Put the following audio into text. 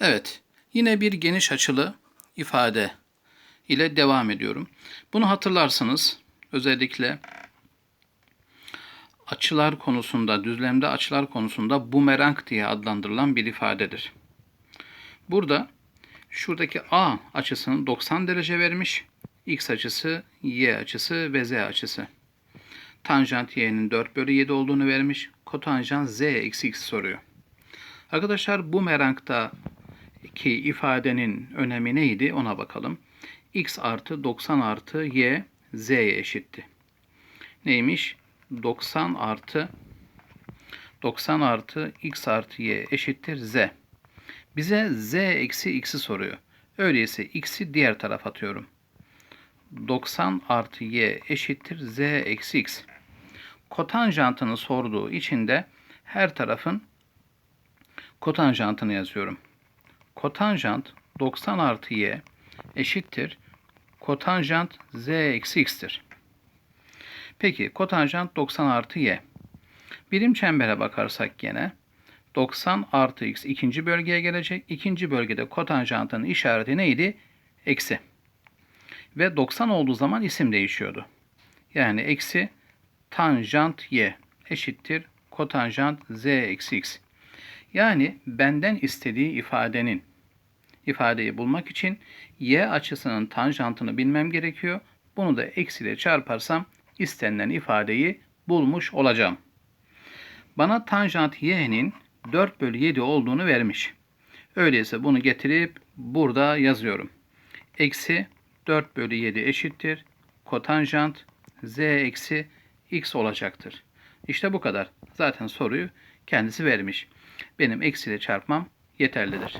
Evet, yine bir geniş açılı ifade ile devam ediyorum. Bunu hatırlarsanız özellikle açılar konusunda, düzlemde açılar konusunda bumerang diye adlandırılan bir ifadedir. Burada şuradaki A açısını 90 derece vermiş. X açısı, Y açısı ve Z açısı. Tanjant Y'nin 4 bölü 7 olduğunu vermiş. Kotanjant Z eksi X soruyor. Arkadaşlar bumerangda 2 ifadenin önemi neydi ona bakalım. x artı 90 artı y z'ye eşitti. Neymiş? 90 artı 90 artı x artı y eşittir z. Bize z eksi x'i soruyor. Öyleyse x'i diğer tarafa atıyorum. 90 artı y eşittir z eksi x. Kotanjantını sorduğu için de her tarafın kotanjantını yazıyorum. Kotanjant 90 artı y eşittir. Kotanjant z eksi x'tir. Peki kotanjant 90 artı y. Birim çembere bakarsak gene 90 artı x ikinci bölgeye gelecek. İkinci bölgede kotanjantın işareti neydi? Eksi. Ve 90 olduğu zaman isim değişiyordu. Yani eksi tanjant y eşittir kotanjant z eksi x. Yani benden istediği ifadenin ifadeyi bulmak için y açısının tanjantını bilmem gerekiyor. Bunu da eksiyle çarparsam istenilen ifadeyi bulmuş olacağım. Bana tanjant y'nin 4 bölü 7 olduğunu vermiş. Öyleyse bunu getirip burada yazıyorum. Eksi 4 bölü 7 eşittir. Kotanjant z eksi x olacaktır. İşte bu kadar. Zaten soruyu kendisi vermiş. Benim eksiyle çarpmam yeterlidir.